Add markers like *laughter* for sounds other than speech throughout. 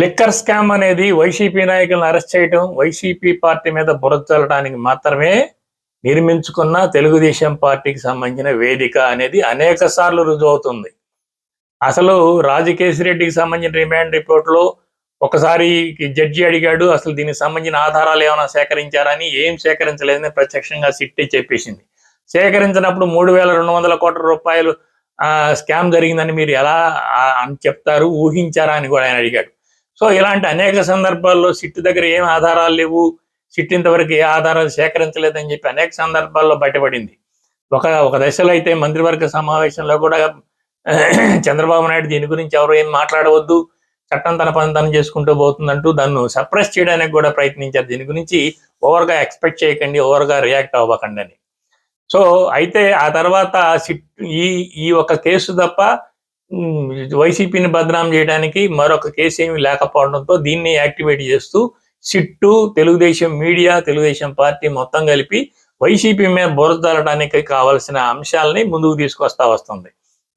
Liquor scam అనేది YCP నాయకులను arrest చేయడం వైసీపీ పార్టీ మీద బురద మాత్రమే నిర్మించుకున్న తెలుగుదేశం పార్టీకి సంబంధించిన వేదిక అనేది అనేక సార్లు రుజువవుతుంది. అసలు రాజకేశిరెడ్డికి సంబంధించిన రిమాండ్ రిపోర్ట్లో ఒకసారి జడ్జి అడిగాడు అసలు దీనికి సంబంధించిన ఆధారాలు ఏమైనా సేకరించారని ఏం సేకరించలేదని ప్రత్యక్షంగా సిట్టి చెప్పేసింది. సేకరించినప్పుడు మూడు వేల రెండు వందల కోట్ల రూపాయలు స్కామ్ జరిగిందని మీరు ఎలా అని చెప్తారు ఊహించారా అని కూడా ఆయన అడిగాడు. సో ఇలాంటి అనేక సందర్భాల్లో సిట్ దగ్గర ఏం ఆధారాలు లేవు సిట్ ఇంతవరకు ఏ ఆధారాలు సేకరించలేదని చెప్పి అనేక సందర్భాల్లో బయటపడింది. ఒక ఒక దశలో అయితే మంత్రివర్గ సమావేశంలో కూడా *clears throat* చంద్రబాబు నాయుడు దీని గురించి ఎవరు ఏం మాట్లాడవద్దు చట్టం తన పని తను చేసుకుంటూ పోతుందంటూ దాన్ని సప్రెస్ చేయడానికి కూడా ప్రయత్నించారు. దీని గురించి ఓవర్గా ఎక్స్పెక్ట్ చేయకండి ఓవర్గా రియాక్ట్ అవ్వకండి అని. సో అయితే ఆ తర్వాత సిట్ ఈ ఈ ఒక కేసు తప్ప వైసీపీని బదనాం చేయడానికి మరొక కేసు ఏమి లేకపోవడంతో దీన్ని యాక్టివేట్ చేస్తూ SIT Telugu Desam media Telugu Desam party మొత్తం కలిపి వైసీపీ మీద బురదలడానికి కావాల్సిన అంశాలని ముందుకు తీసుకొస్తా వస్తుంది.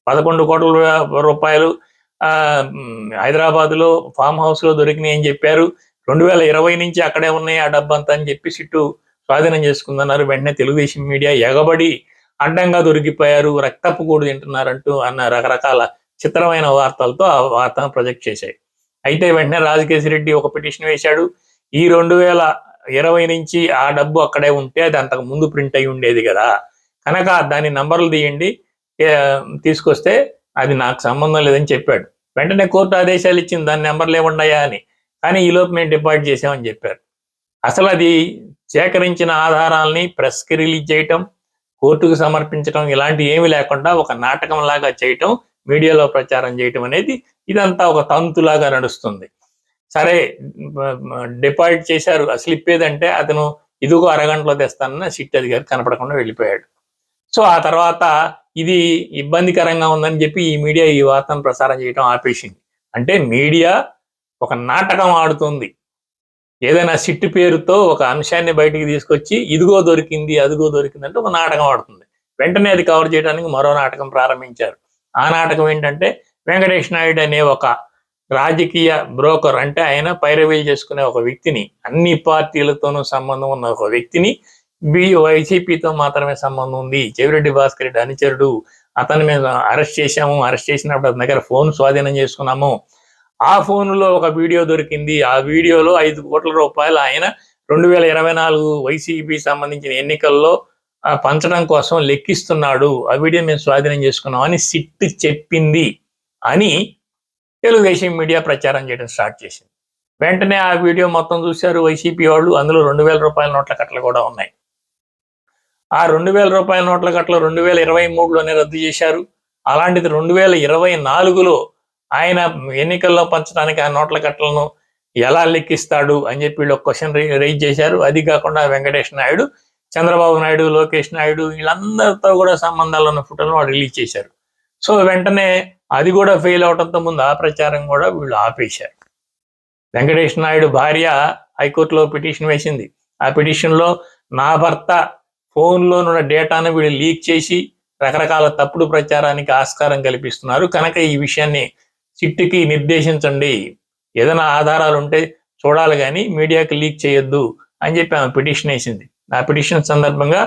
పదకొండు కోట్ల రూపాయలు ఆ, హైదరాబాద్లో ఫామ్ హౌస్లో దొరికినాయి అని చెప్పారు. రెండు వేల ఇరవై నుంచి అక్కడే ఉన్నాయి ఆ డబ్బంతా అని చెప్పి సిట్టు స్వాధీనం చేసుకుందన్నారు. వెంటనే తెలుగుదేశం మీడియా ఎగబడి అడ్డంగా దొరికిపోయారు. రక్తపు కూడు తింటున్నారంటూ అన్న రకరకాల చిత్రమైన వార్తలతో ఆ వార్తను ప్రొజెక్ట్ చేశాయి. అయితే వెంటనే రాజకేశి రెడ్డి ఒక పిటిషన్ వేశాడు. ఈ రెండు వేల ఇరవై నుంచి ఆ డబ్బు అక్కడే ఉంటే అది అంతకు ముందు ప్రింట్ అయి ఉండేది కదా. కనుక దాని నంబర్లు తీయండి. తీసుకొస్తే అది నాకు సంబంధం లేదని చెప్పాడు. వెంటనే కోర్టు ఆదేశాలు ఇచ్చింది దాని నెంబర్లు ఏమున్నాయా అని. కానీ ఈలోపు మేము డిపాజిట్ చేసామని చెప్పారు. అసలు అది సేకరించిన ఆధారాల్ని ప్రెస్కి రిలీజ్ చేయటం కోర్టుకు సమర్పించడం ఇలాంటివి ఏమి లేకుండా ఒక నాటకం లాగా చేయటం మీడియాలో ప్రచారం చేయటం అనేది ఇదంతా ఒక తంతులాగా నడుస్తుంది. సరే డిపాజిట్ చేశారు స్లిప్ ఏదంటే అతను ఇదిగో అరగంటలో తెస్తానన్న సిట్ అధికారి కనపడకుండా వెళ్ళిపోయాడు. సో ఆ తర్వాత ఇది ఇబ్బందికరంగా ఉందని చెప్పి ఈ మీడియా ఈ వార్తను ప్రసారం చేయడం ఆపేసింది. అంటే మీడియా ఒక నాటకం ఆడుతుంది. ఏదైనా సిట్టు పేరుతో ఒక అంశాన్ని బయటికి తీసుకొచ్చి ఇదిగో దొరికింది అదిగో దొరికింది అంటే ఒక నాటకం ఆడుతుంది. వెంటనే అది కవర్ చేయడానికి మరో నాటకం ప్రారంభించారు. ఆ నాటకం ఏంటంటే వెంకటేష్ నాయుడు అనే ఒక రాజకీయ బ్రోకర్ అంటే ఆయన పైరవీలు చేసుకునే ఒక వ్యక్తిని అన్ని పార్టీలతోనూ సంబంధం ఉన్న ఒక వ్యక్తిని బి వైసీపీతో మాత్రమే సంబంధం ఉంది. చెవిరెడ్డి భాస్కర్ రెడ్డి అనుచరుడు. అతని మేము అరెస్ట్ చేశాము. అరెస్ట్ చేసినప్పుడు అతని దగ్గర ఫోన్ స్వాధీనం చేసుకున్నాము. ఆ ఫోన్లో ఒక వీడియో దొరికింది. ఆ వీడియోలో ఐదు కోట్ల రూపాయలు ఆయన రెండు వేల ఇరవై నాలుగు వైసీపీ సంబంధించిన ఎన్నికల్లో పంచడం కోసం లెక్కిస్తున్నాడు. ఆ వీడియో మేము స్వాధీనం చేసుకున్నాం అని సిట్ చెప్పింది అని తెలుగుదేశం మీడియా ప్రచారం చేయడం స్టార్ట్ చేసింది. వెంటనే ఆ వీడియో మొత్తం చూశారు. వైసీపీ వాళ్ళు అందులో రెండు వేల రూపాయల నోట్ల కట్టలు కూడా ఉన్నాయి. ఆ రెండు వేల రూపాయల నోట్ల కట్టలు రెండు వేల ఇరవై మూడులోనే రద్దు చేశారు. అలాంటిది రెండు వేల ఇరవై నాలుగులో ఆయన ఎన్నికల్లో పంచడానికి ఆ నోట్ల కట్టలను ఎలా లెక్కిస్తాడు అని చెప్పి వీళ్ళు ఒక క్వశ్చన్ రైజ్ చేశారు. అది కాకుండా వెంకటేష్ నాయుడు చంద్రబాబు నాయుడు లోకేష్ నాయుడు వీళ్ళందరితో కూడా సంబంధాలు ఉన్న ఫోటోలను వాడు రిలీజ్ చేశారు. సో వెంటనే అది కూడా ఫెయిల్ అవడంతో ముందు ఆ ప్రచారం కూడా వీళ్ళు ఆపేశారు. వెంకటేష్ నాయుడు భార్య హైకోర్టులో పిటిషన్ వేసింది. ఆ పిటిషన్లో నా భర్త ఫోన్లో ఉన్న డేటాను వీళ్ళు లీక్ చేసి రకరకాల తప్పుడు ప్రచారానికి ఆస్కారం కల్పిస్తున్నారు. కనుక ఈ విషయాన్ని సిట్టుకి నిర్దేశించండి. ఏదైనా ఆధారాలు ఉంటే చూడాలి కానీ మీడియాకి లీక్ చేయొద్దు అని చెప్పి ఆమె పిటిషన్ వేసింది. నా పిటిషన్ సందర్భంగా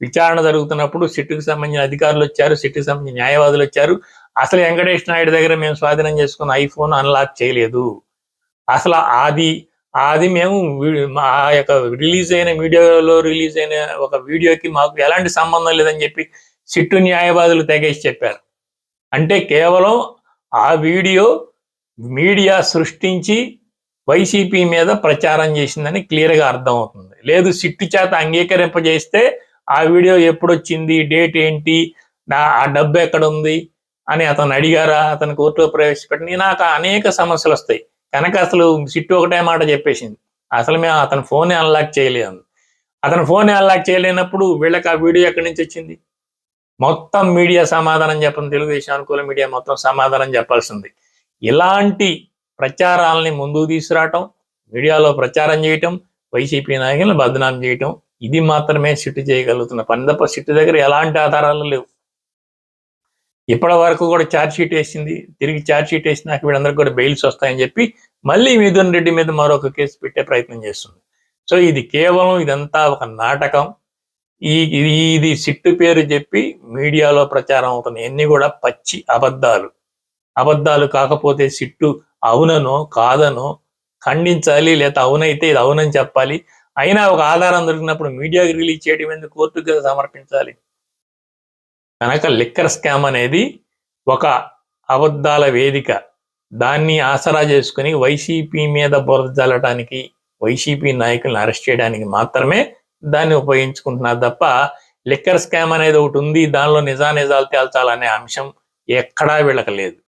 విచారణ జరుగుతున్నప్పుడు సిట్టుకు సంబంధించిన అధికారులు వచ్చారు సిట్టుకు సంబంధించిన న్యాయవాదులు వచ్చారు. అసలు వెంకటేష్ నాయుడు దగ్గర మేము స్వాధీనం చేసుకున్న ఐఫోన్ అన్లాక్ చేయలేదు. అసలు అది అది మేము మా ఆ యొక్క రిలీజ్ అయిన మీడియాలో రిలీజ్ అయిన ఒక వీడియోకి మాకు ఎలాంటి సంబంధం లేదని చెప్పి సిట్టు న్యాయవాదులు తెగేసి చెప్పారు. అంటే కేవలం ఆ వీడియో మీడియా సృష్టించి వైసీపీ మీద ప్రచారం చేసిందని క్లియర్గా అర్థమవుతుంది. లేదు సిట్టు చేత అంగీకరింపజేస్తే ఆ వీడియో ఎప్పుడొచ్చింది డేట్ ఏంటి నా ఆ డబ్బు ఎక్కడ ఉంది అని అతను అడిగారా అతను కోర్టులో ప్రవేశపెట్టి నాకు అనేక సమస్యలు వస్తాయి కనుక అసలు సిట్టు ఒకటే మాట చెప్పేసింది. అసలు మేము అతని ఫోన్ అన్లాక్ చేయలేము. అతను ఫోన్ అన్లాక్ చేయలేనప్పుడు వీళ్ళకి ఆ వీడియో ఎక్కడి నుంచి వచ్చింది? మొత్తం మీడియా సమాధానం చెప్పండి తెలుగుదేశం అనుకూల మీడియా మొత్తం సమాధానం చెప్పాల్సింది. ఇలాంటి ప్రచారాలని ముందుకు తీసుకురావటం మీడియాలో ప్రచారం చేయటం వైసీపీ నాయకులను బదనాం చేయటం ఇది మాత్రమే సిట్టు చేయగలుగుతున్న పని తప్ప సిట్టు దగ్గర ఎలాంటి ఆధారాలు లేవు. ఇప్పటి వరకు కూడా ఛార్జ్ షీట్ వేసింది తిరిగి ఛార్జ్ షీట్ వేసినాక వీళ్ళందరికీ కూడా బెయిల్స్ వస్తాయని చెప్పి మళ్ళీ మిథున్ రెడ్డి మీద మరొక కేసు పెట్టే ప్రయత్నం చేస్తుంది. సో ఇది కేవలం ఇదంతా ఒక నాటకం. ఈ ఇది ఇది సిట్టు పేరు చెప్పి మీడియాలో ప్రచారం అవుతున్న అన్ని కూడా పచ్చి అబద్ధాలు. అబద్ధాలు కాకపోతే సిట్టు అవుననో కాదనో ఖండించాలి లేదా అవునైతే ఇది అవునని చెప్పాలి. అయినా ఒక ఆధారం దొరికినప్పుడు మీడియాకి రిలీజ్ చేయడం ఎందుకు? కోర్టుకు కదా సమర్పించాలి. కనుక లిక్కర్ స్కామ్ అనేది ఒక అబద్ధాల వేదిక. దాన్ని ఆసరా చేసుకుని వైసీపీ మీద బురద జల్లడానికి వైసీపీ నాయకులను అరెస్ట్ చేయడానికి మాత్రమే దాన్ని ఉపయోగించుకుంటున్నారు తప్ప లిక్కర్ స్కామ్ అనేది ఒకటి ఉంది. దానిలో నిజా నిజాలు తేల్చాలనే అంశం ఎక్కడా వీళ్ళకి లేదు